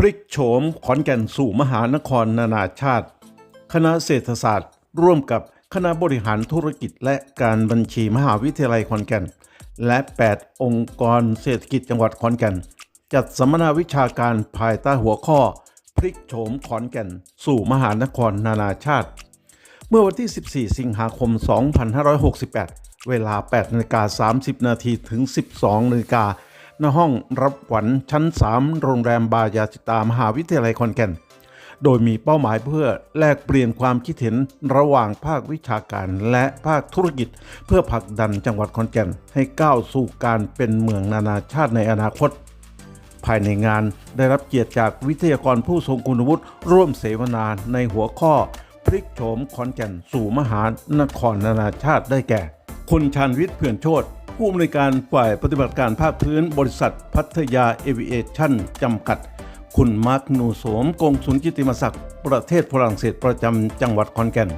พลิกโฉมขอนแก่นสู่มหานครนานาชาติ คณะเศรษฐศาสตร์ ร่วมกับคณะบริหารธุรกิจและการบัญชีมหาวิทยาลัยขอนแก่น และ 8 องค์กรเศรษฐกิจจังหวัดขอนแก่น จัดสัมมนาวิชาการภายใต้หัวข้อ พลิกโฉมขอนแก่น สู่มหานครนานาชาติ เมื่อวันที่ 14 สิงหาคม 2568 เวลา8นาฬิกา30 นาทีถึง 12นาฬิกา ณห้องรับขวัญชั้น 3 โรงแรมบายาสิตามหาวิทยาลัยขอนแก่น โดยมีเป้าหมายเพื่อแลกเปลี่ยนความคิดเห็นระหว่างภาควิชาการและภาคธุรกิจ เพื่อผลักดันจังหวัดขอนแก่น ให้ก้าวสู่การเป็นเมืองนานาชาติในอนาคต ภายในงานได้รับเกียรติจากวิทยากรผู้ทรงคุณวุฒิร่วมเสวนาในหัวข้อพลิกโฉมขอนแก่นสู่มหานครนานาชาติได้แก่ คุณชานวิทย์เผื่อนโชต ผู้อำนวยการฝ่ายปฏิบัติการภาคพื้นบริษัทพัทยาเอวิเอชั่นจำกัด คุณมาร์คนูโสมกงสุลกิติมศักดิ์ประเทศฝรั่งเศสประจำจังหวัดขอนแก่น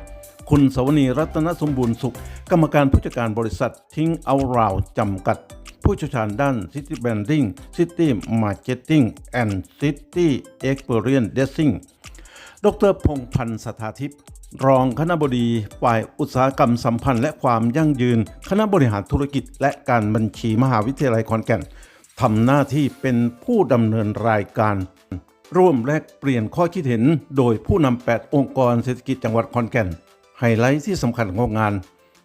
คุณสวนีรัตนสมบูรณ์สุข กรรมการผู้จัดการบริษัททิ้งเอาราวจำกัด ผู้เชี่ยวชาญด้าน City Branding City Marketing and City Experience Dressing ดรพงพันธ์สถาทิพย์รองคณบดีฝ่ายอุตสาหกรรมสัมพันธ์และความยั่งยืน คณะบริหารธุรกิจ และการบัญชีมหาวิทยาลัยขอนแก่นทำหน้าที่เป็นผู้ดำเนินรายการ ร่วมแลกเปลี่ยนข้อคิดเห็น โดยผู้นำ 8 องค์กรเศรษฐกิจจังหวัดขอนแก่น ไฮไลท์ที่สำคัญของงาน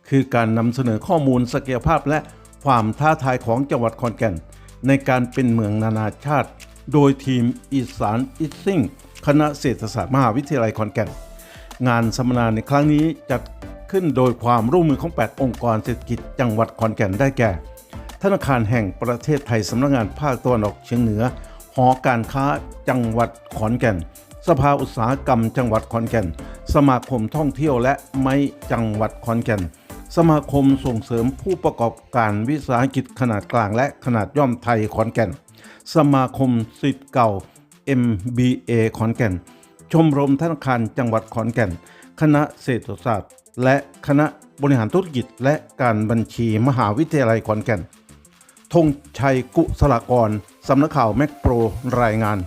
คือการนำเสนอข้อมูลศักยภาพและความท้าทายของจังหวัดขอนแก่น ในการเป็นเมืองนานาชาติ โดยทีมอีสานอิสซิ่ง คณะเศรษฐศาสตร์มหาวิทยาลัยขอนแก่น งานสัมมนาในครั้งนี้จัดขึ้นโดยความร่วมมือของ 8 องค์กรเศรษฐกิจจังหวัดขอนแก่นได้แก่ ธนาคารแห่งประเทศไทยสำนักงานภาคตะวันออกเฉียงเหนือ หอการค้าจังหวัดขอนแก่น สภาอุตสาหกรรมจังหวัดขอนแก่น สมาคมท่องเที่ยวและไม้จังหวัดขอนแก่น สมาคมส่งเสริมผู้ประกอบการวิสาหกิจขนาดกลางและขนาดย่อมไทยขอนแก่น สมาคมสิทธิ์เก่า MBA ขอนแก่น ชมรมธนาคารจังหวัดขอนแก่น คณะเศรษฐศาสตร์ และคณะบริหารธุรกิจและการบัญชีมหาวิทยาลัยขอนแก่นธงชัยกุศลากร สำนักข่าวแมกโปรรายงาน